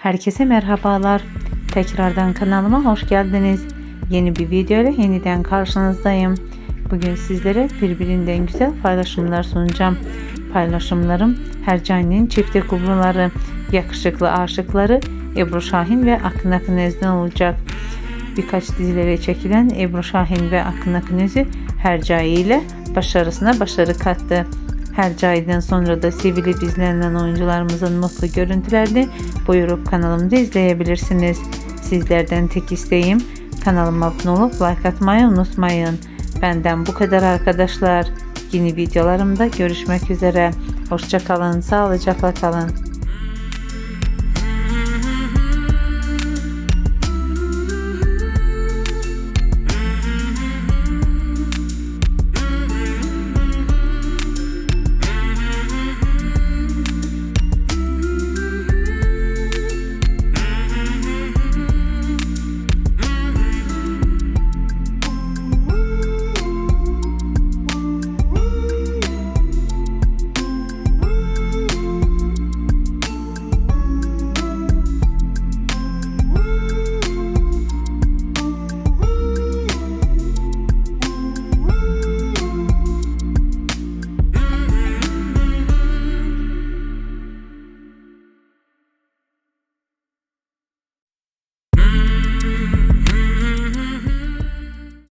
Herkese merhabalar. Tekrardan kanalıma hoş geldiniz. Yeni bir video ile yeniden karşınızdayım. Bugün sizlere birbirinden güzel paylaşımlar sunacağım. Paylaşımlarım Hercani'nin çifte kumruları, yakışıklı aşıkları Ebru Şahin ve Akın Akın Özden olacak. Birkaç dizilere çekilen Ebru Şahin ve Akın Akın Özü Hercai ile başarısına başarı kattı. Hercai'den sonra da sevilip izlenen oyuncularımızın mutlu görüntülerini buyurup kanalımda izleyebilirsiniz. Sizlerden tek isteğim kanalıma abone olup like atmayı unutmayın. Benden bu kadar arkadaşlar. Yeni videolarımda görüşmek üzere. Hoşçakalın, sağlıcakla kalın.